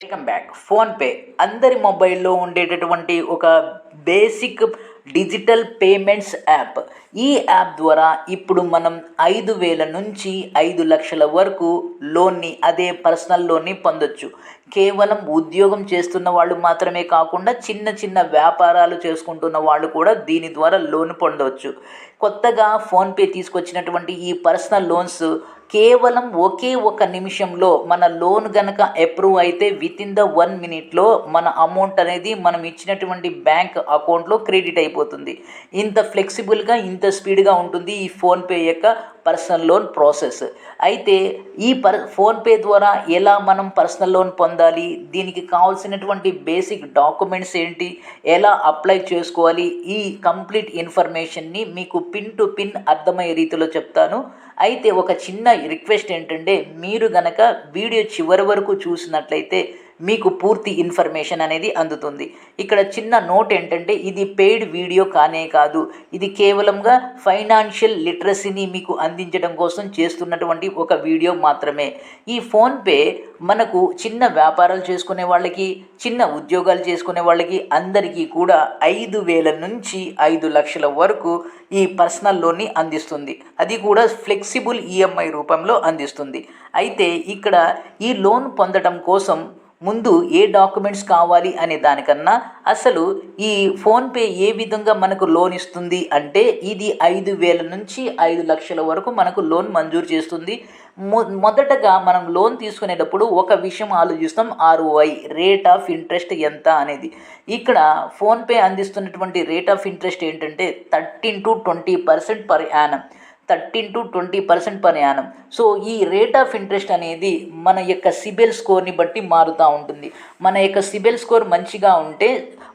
Welcome back PhonePe అందరి మొబైల్లో ఉండేటటువంటి ఒక బేసిక్ డిజిటల్ పేమెంట్స్ యాప్ ఈ యాప్ ద్వారా ఇప్పుడు మనం ఐదు వేల నుంచి ఐదు లక్షల వరకు లోన్ని అదే పర్సనల్ లోన్ని పొందొచ్చు. కేవలం ఉద్యోగం చేస్తున్న వాళ్ళు మాత్రమే కాకుండా చిన్న చిన్న వ్యాపారాలు చేసుకుంటున్న వాళ్ళు కూడా దీని ద్వారా లోన్ పొందవచ్చు కొత్తగా ఫోన్పే తీసుకొచ్చినటువంటి ఈ పర్సనల్ లోన్స్ కేవలం ఒకే ఒక నిమిషంలో మన లోన్ గనక అప్రూవ్ అయితే విత్ ఇన్ ద వన్ మినిట్లో మన అమౌంట్ అనేది మనం ఇచ్చినటువంటి బ్యాంక్ అకౌంట్లో క్రెడిట్ అయిపోతుంది. ఇంత ఫ్లెక్సిబుల్గా ఇంత స్పీడ్గా ఉంటుంది ఈ ఫోన్పే యొక్క పర్సనల్ లోన్ ప్రాసెస్ అయితే ఈ పర్ ఫోన్పే ద్వారా ఎలా మనం పర్సనల్ లోన్ పొందాలి? దీనికి కావాల్సినటువంటి బేసిక్ డాక్యుమెంట్స్ ఏంటి? ఎలా అప్లై చేసుకోవాలి? ఈ కంప్లీట్ ఇన్ఫర్మేషన్ని మీకు పిన్ టు పిన్ అర్థమయ్యే రీతిలో చెప్తాను. అయితే ఒక చిన్న రిక్వెస్ట్ ఏంటంటే మీరు గనక వీడియో చివరి వరకు చూసినట్లయితే మీకు పూర్తి ఇన్ఫర్మేషన్ అనేది అందుతుంది. ఇక్కడ చిన్న నోట్ ఏంటంటే ఇది పెయిడ్ వీడియో కానే కాదు. ఇది కేవలంగా ఫైనాన్షియల్ లిటరసీని మీకు అందించడం కోసం చేస్తున్నటువంటి ఒక వీడియో మాత్రమే. ఈ ఫోన్పే మనకు చిన్న వ్యాపారాలు చేసుకునే వాళ్ళకి చిన్న ఉద్యోగాలు చేసుకునే వాళ్ళకి అందరికీ కూడా ఐదు వేల నుంచి ఐదు లక్షల వరకు ఈ పర్సనల్ లోన్ని అందిస్తుంది. అది కూడా ఫ్లెక్సిబుల్ ఈఎంఐ రూపంలో అందిస్తుంది. అయితే ఇక్కడ ఈ లోన్ పొందడం కోసం ముందు ఏ డాక్యుమెంట్స్ కావాలి అనే దానికన్నా అసలు ఈ ఫోన్పే ఏ విధంగా మనకు లోన్ ఇస్తుంది అంటే ఇది ఐదు వేల నుంచి ఐదు లక్షల వరకు మనకు లోన్ మంజూరు చేస్తుంది. మొ మొదటగా మనం లోన్ తీసుకునేటప్పుడు ఒక విషయం ఆలోచిస్తాం ఆర్ఓఐ రేట్ ఆఫ్ ఇంట్రెస్ట్ ఎంత అనేది. ఇక్కడ ఫోన్పే అందిస్తున్నటువంటి రేట్ ఆఫ్ ఇంట్రెస్ట్ ఏంటంటే thirteen to twenty percent per annum. Thirteen to twenty percent per annum so ఈ రేట్ ఆఫ్ ఇంట్రెస్ట్ అనేది మన యొక్క సిబిల్ స్కోర్ని బట్టి మారుతూ ఉంటుంది. మన యొక్క సిబిల్ స్కోర్ మంచిగా ఉంటే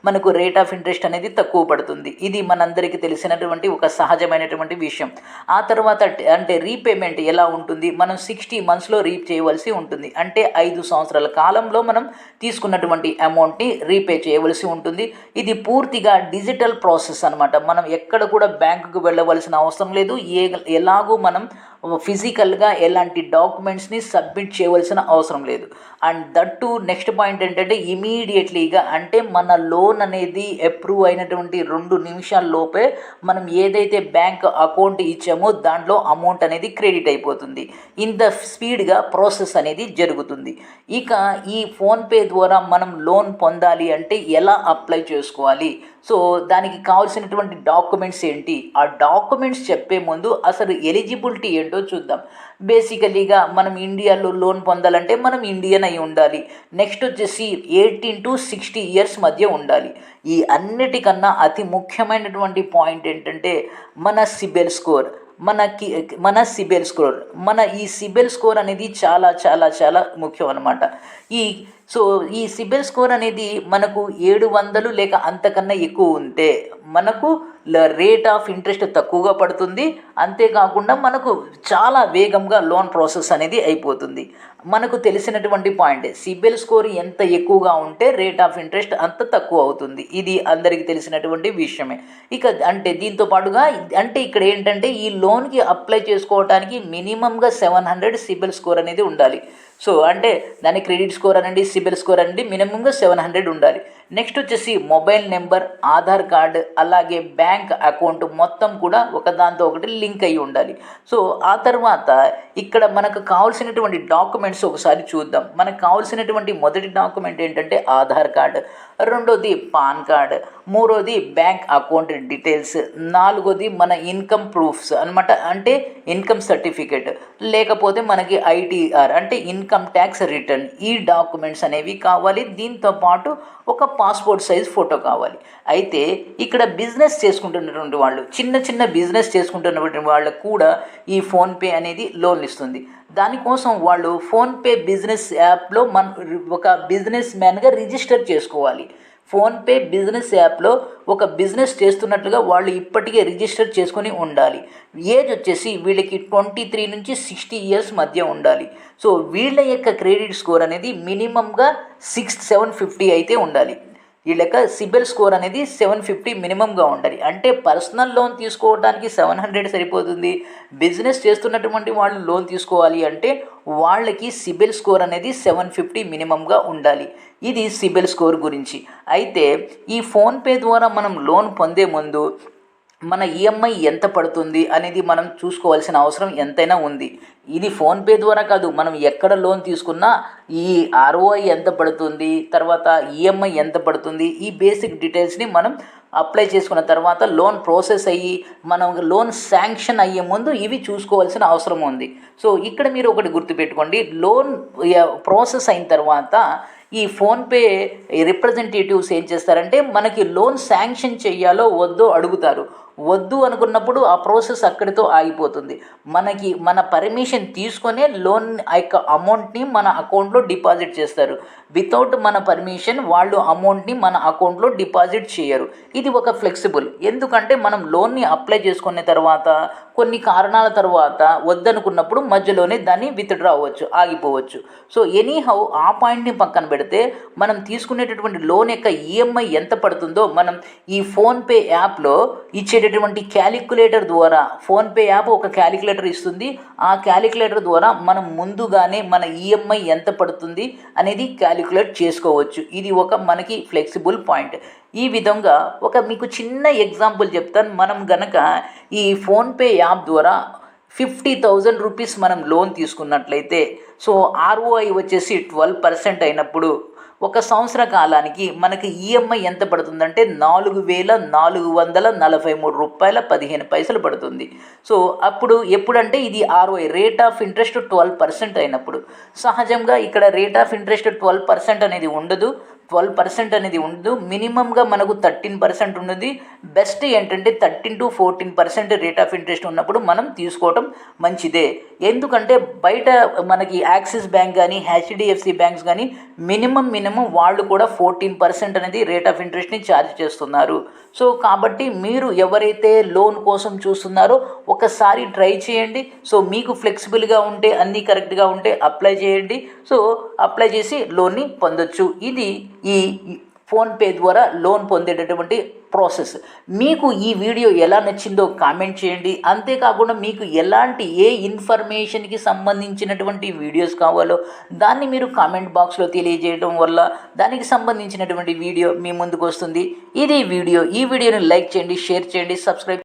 మనకు రేట్ ఆఫ్ ఇంట్రెస్ట్ అనేది తక్కువ పడుతుంది. ఇది మనందరికీ తెలిసినటువంటి ఒక సహజమైనటువంటి విషయం. ఆ తర్వాత అంటే రీపేమెంట్ ఎలా ఉంటుంది? మనం సిక్స్టీ మంత్స్లో రీప్ చేయవలసి ఉంటుంది. అంటే ఐదు సంవత్సరాల కాలంలో మనం తీసుకున్నటువంటి అమౌంట్ని రీపే చేయవలసి ఉంటుంది. ఇది పూర్తిగా డిజిటల్ ప్రాసెస్ అనమాట మనం ఎక్కడ కూడా బ్యాంకుకు వెళ్ళవలసిన అవసరం లేదు. ఏ ఎలాగూ మనం ఫిజికల్గా ఎలాంటి డాక్యుమెంట్స్ని సబ్మిట్ చేయవలసిన అవసరం లేదు. And that to next point ఏంటంటే ఇమీడియట్లీగా అంటే మన లోన్ అనేది అప్రూవ్ అయినటువంటి రెండు నిమిషాల లోపే మనం ఏదైతే బ్యాంక్ అకౌంట్ ఇచ్చామో దాంట్లో అమౌంట్ అనేది క్రెడిట్ అయిపోతుంది. ఇంత స్పీడ్గా ప్రాసెస్ అనేది జరుగుతుంది. ఇక ఈ ఫోన్పే ద్వారా మనం లోన్ పొందాలి అంటే ఎలా అప్లై చేసుకోవాలి? సో దానికి కావాల్సినటువంటి డాక్యుమెంట్స్ ఏంటి? ఆ డాక్యుమెంట్స్ చెప్పే ముందు అసలు ఎలిజిబిలిటీ ఏంటో చూద్దాం. బేసికలీగా మనం ఇండియాలో లోన్ పొందాలంటే మనం ఇండియన్ అయి ఉండాలి. నెక్స్ట్ వచ్చేసి ఎయిటీన్ టు సిక్స్టీ ఇయర్స్ మధ్య ఉండాలి. ఈ అన్నిటికన్నా అతి ముఖ్యమైనటువంటి పాయింట్ ఏంటంటే మన సిబిల్ స్కోర్ మనకి మన సిబిల్ స్కోర్. మన ఈ సిబిల్ స్కోర్ అనేది చాలా చాలా చాలా ముఖ్యం అనమాట ఈ సో ఈ సిబిల్ స్కోర్ అనేది మనకు ఏడు వందలు లేక అంతకన్నా ఎక్కువ ఉంటే మనకు రేట్ ఆఫ్ ఇంట్రెస్ట్ తక్కువగా పడుతుంది. అంతేకాకుండా మనకు చాలా వేగంగా లోన్ ప్రాసెస్ అనేది అయిపోతుంది. మనకు తెలిసినటువంటి పాయింట్ సిబిల్ స్కోర్ ఎంత ఎక్కువగా ఉంటే రేట్ ఆఫ్ ఇంట్రెస్ట్ అంత తక్కువ అవుతుంది. ఇది అందరికీ తెలిసినటువంటి విషయమే. ఇక అంటే దీంతో పాటుగా అంటే ఇక్కడ ఏంటంటే ఈ లోన్కి అప్లై చేసుకోవడానికి మినిమంగా సెవెన్ హండ్రెడ్ సిబిల్ స్కోర్ అనేది ఉండాలి. సో అంటే దాని క్రెడిట్ స్కోర్ అనండి సిబిల్ స్కోర్ అనండి మినిమంగా సెవెన్ హండ్రెడ్ ఉండాలి. నెక్స్ట్ వచ్చేసి మొబైల్ నెంబర్ ఆధార్ కార్డు అలాగే బ్యాంక్ అకౌంట్ మొత్తం కూడా ఒకదాంతో ఒకటి లింక్ అయి ఉండాలి. సో ఆ తర్వాత ఇక్కడ మనకు కావాల్సినటువంటి డాక్యుమెంట్స్ ఒకసారి చూద్దాం. మనకు కావాల్సినటువంటి మొదటి డాక్యుమెంట్ ఏంటంటే ఆధార్ కార్డు రెండోది పాన్ కార్డ్ మూడోది బ్యాంక్ అకౌంట్ డీటెయిల్స్ నాలుగోది మన ఇన్కమ్ ప్రూఫ్స్ అనమాట అంటే ఇన్కమ్ సర్టిఫికేట్ లేకపోతే మనకి ఐటీఆర్ అంటే ఇన్ ఇన్కమ్ ట్యాక్స్ రిటర్న్. ఈ డాక్యుమెంట్స్ అనేవి కావాలి. దీంతో పాటు ఒక పాస్పోర్ట్ సైజ్ ఫోటో కావాలి. అయితే ఇక్కడ బిజినెస్ చేసుకుంటున్నటువంటి వాళ్ళు చిన్న చిన్న బిజినెస్ చేసుకుంటున్నటువంటి వాళ్ళకు కూడా ఈ ఫోన్పే అనేది లోన్ ఇస్తుంది. దానికోసం వాళ్ళు ఫోన్పే బిజినెస్ యాప్లో మన ఒక బిజినెస్ మ్యాన్గా రిజిస్టర్ చేసుకోవాలి. ఫోన్పే బిజినెస్ యాప్లో ఒక బిజినెస్ చేస్తున్నట్లుగా వాళ్ళు ఇప్పటికే రిజిస్టర్ చేసుకొని ఉండాలి. ఏజ్ వచ్చేసి వీళ్ళకి ట్వంటీ త్రీ నుంచి సిక్స్టీ ఇయర్స్ మధ్య ఉండాలి. సో వీళ్ళ యొక్క క్రెడిట్ స్కోర్ అనేది మినిమంగా సిక్స్ సెవెన్ ఫిఫ్టీ అయితే ఉండాలి. ఈ లెక్క సిబిల్ స్కోర్ అనేది సెవెన్ ఫిఫ్టీ మినిమంగా ఉండాలి. అంటే పర్సనల్ లోన్ తీసుకోవడానికి సెవెన్ హండ్రెడ్ సరిపోతుంది. బిజినెస్ చేస్తున్నటువంటి వాళ్ళు లోన్ తీసుకోవాలి అంటే వాళ్ళకి సిబిల్ స్కోర్ అనేది సెవెన్ ఫిఫ్టీ మినిమంగా ఉండాలి. ఇది సిబిల్ స్కోర్ గురించి. అయితే ఈ ఫోన్పే ద్వారా మనం లోన్ పొందే ముందు మన ఈఎంఐ ఎంత పడుతుంది అనేది మనం చూసుకోవాల్సిన అవసరం ఎంతైనా ఉంది. ఇది ఫోన్పే ద్వారా కాదు మనం ఎక్కడ లోన్ తీసుకున్నా ఈ ఆర్ఓఐ ఎంత పడుతుంది తర్వాత ఈఎంఐ ఎంత పడుతుంది ఈ బేసిక్ డీటెయిల్స్ని మనం అప్లై చేసుకున్న తర్వాత లోన్ ప్రాసెస్ అయ్యి మనం లోన్ శాంక్షన్ అయ్యే ముందు ఇవి చూసుకోవాల్సిన అవసరం ఉంది. సో ఇక్కడ మీరు ఒకటి గుర్తుపెట్టుకోండి. లోన్ ప్రాసెస్ అయిన తర్వాత ఈ ఫోన్పే రిప్రజెంటేటివ్స్ ఏం చేస్తారంటే మనకి లోన్ శాంక్షన్ చేయాలో వద్దో అడుగుతారు. వద్దు అనుకున్నప్పుడు ఆ ప్రాసెస్ అక్కడితో ఆగిపోతుంది. మనకి మన పర్మిషన్ తీసుకొనే లోన్ ఆ యొక్క అమౌంట్ని మన అకౌంట్లో డిపాజిట్ చేస్తారు. వితౌట్ మన పర్మిషన్ వాళ్ళు అమౌంట్ని మన అకౌంట్లో డిపాజిట్ చేయరు. ఇది ఒక ఫ్లెక్సిబుల్. ఎందుకంటే మనం లోన్ని అప్లై చేసుకున్న తర్వాత కొన్ని కారణాల తర్వాత వద్దనుకున్నప్పుడు మధ్యలోనే దాన్ని విత్డ్రా అవ్వచ్చు ఆగిపోవచ్చు. సో ఎనీ హౌ ఆ పాయింట్ని పక్కన పెడితే మనం తీసుకునేటటువంటి లోన్ యొక్క ఈఎంఐ ఎంత పడుతుందో మనం ఈ ఫోన్పే యాప్లో ఇచ్చేటటువంటి క్యాలిక్యులేటర్ ద్వారా ఫోన్పే యాప్ ఒక క్యాలిక్యులేటర్ ఇస్తుంది. ఆ క్యాలిక్యులేటర్ ద్వారా మనం ముందుగానే మన ఈఎంఐ ఎంత పడుతుంది అనేది క్యాలిక్యులేట్ చేసుకోవచ్చు. ఇది ఒక మనకి ఫ్లెక్సిబుల్ పాయింట్. ఈ విధంగా ఒక మీకు చిన్న ఎగ్జాంపుల్ చెప్తాను. మనం గనక ఈ ఫోన్పే యాప్ ద్వారా ఫిఫ్టీ థౌజండ్ రూపీస్ మనం లోన్ తీసుకున్నట్లయితే సో ఆర్ఓఐ వచ్చేసి ట్వెల్వ్ పర్సెంట్ అయినప్పుడు ఒక సంవత్సర కాలానికి మనకి ఈఎంఐ ఎంత పడుతుందంటే నాలుగు వేల నాలుగు వందల నలభై మూడు రూపాయల పదిహేను పైసలు పడుతుంది. సో అప్పుడు ఎప్పుడంటే ఇది ROI rate of interest twelve percent అయినప్పుడు. సహజంగా ఇక్కడ rate of interest twelve percent అనేది ఉండదు. ట్వెల్వ్ పర్సెంట్ అనేది ఉండదు. మినిమంగా మనకు థర్టీన్ పర్సెంట్ ఉన్నది. బెస్ట్ ఏంటంటే thirteen to fourteen percent rate of interest ఉన్నప్పుడు మనం తీసుకోవడం మంచిదే. ఎందుకంటే బయట మనకి యాక్సిస్ బ్యాంక్ కానీ హెచ్డిఎఫ్సి బ్యాంక్స్ కానీ మినిమం మినిమం వాళ్ళు కూడా ఫోర్టీన్ పర్సెంట్ అనేది రేట్ ఆఫ్ ఇంట్రెస్ట్ని ఛార్జ్ చేస్తున్నారు. సో కాబట్టి మీరు ఎవరైతే లోన్ కోసం చూస్తున్నారో ఒకసారి ట్రై చేయండి. సో మీకు ఫ్లెక్సిబుల్గా ఉంటే అన్నీ కరెక్ట్గా ఉంటే అప్లై చేయండి. సో అప్లై చేసి లోన్ని పొందొచ్చు. ఇది ఈ ఫోన్పే ద్వారా లోన్ పొందేటటువంటి ప్రాసెస్. మీకు ఈ వీడియో ఎలా నచ్చిందో కామెంట్ చేయండి. అంతేకాకుండా మీకు ఎలాంటి ఏ ఇన్ఫర్మేషన్కి సంబంధించినటువంటి వీడియోస్ కావాలో దాన్ని మీరు కామెంట్ బాక్స్లో తెలియజేయడం వల్ల దానికి సంబంధించినటువంటి వీడియో మీ ముందుకు వస్తుంది. ఇది వీడియో. ఈ వీడియోని లైక్ చేయండి షేర్ చేయండి సబ్స్క్రైబ్